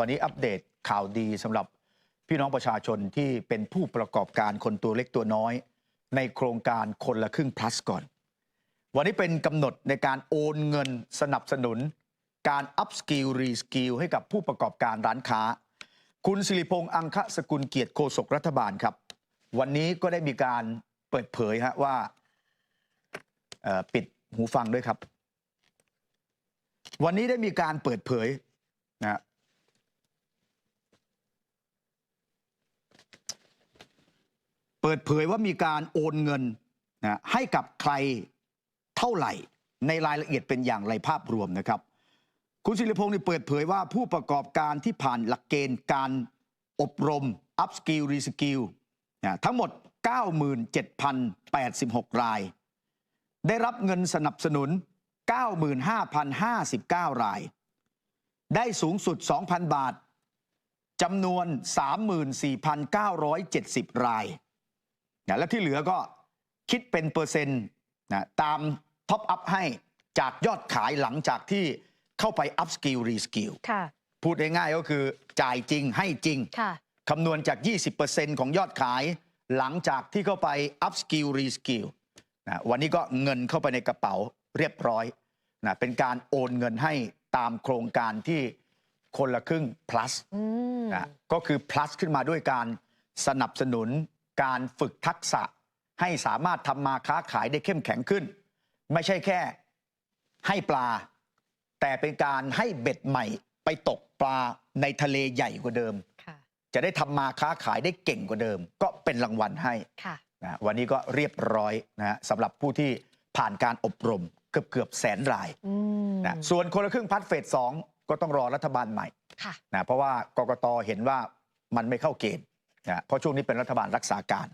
วันนี้อัปเดตข่าวดีสำหรับพี่น้องประชาชนที่เป็นผู้ประกอบการคนตัวเล็กตัวน้อย ในโครงการคนละครึ่ง plus ก่อน วันนี้เป็นกำหนดในการโอนเงินสนับสนุน การ up skill re skill ให้กับผู้ประกอบการร้านค้า คุณสิริพงษ์อังคสกุลเกียรติโฆษกรัฐบาลครับ วันนี้ก็ได้มีการเปิดเผยฮะว่าปิดหูฟังด้วยครับ วันนี้ได้มีการเปิดเผยนะ เปิดเผยว่ามีการโอนเงินนะให้กับใครเท่าไหร่ ในรายละเอียดเป็นอย่างไรภาพรวมนะครับ คุณศิริพงศ์นี่เปิดเผยว่าผู้ประกอบการที่ผ่านหลักเกณฑ์การอบรม up skill re skill นะทั้งหมด 97,086 ราย ได้รับเงินสนับสนุน 95,059 ราย ได้สูงสุด 2,000 บาทจำนวน 34,970 ราย นะและที่เหลือก็คิดเป็นเปอร์เซ็นต์นะตามท็อปอัพให้จากยอดขายหลังจากที่เข้าไป up skill re skill ค่ะพูดง่ายๆก็คือจ่ายจริงให้จริงค่ะคำนวณจาก 20%ของยอดขายหลังจากที่เข้าไป up skill re skill นะวันนี้ก็เงินเข้าไปในกระเป๋าเรียบร้อยนะเป็นการโอนเงินให้ตามโครงการที่คนละครึ่ง plus อืมนะก็คือ plus ขึ้นมาด้วยการสนับสนุน การฝึกทักษะให้สามารถทำมาค้าขายได้เข้มแข็งขึ้น ไม่ใช่แค่ให้ปลา แต่เป็นการให้เบ็ดใหม่ไปตกปลาในทะเลใหญ่กว่าเดิมค่ะจะได้ทำมาค้าขายได้เก่งกว่าเดิม ก็เป็นรางวัลให้ค่ะนะวันนี้ก็เรียบร้อยนะฮะสำหรับผู้ที่ผ่านการอบรมเกือบเกือบแสนรายอืมนะส่วนคนละครึ่งพัดเฟสสองก็ต้องรอรัฐบาลใหม่ค่ะนะเพราะว่ากกตเห็นว่ามันไม่เข้าเกณฑ์นะ เพราะช่วงนี้เป็นรัฐบาลรักษาการ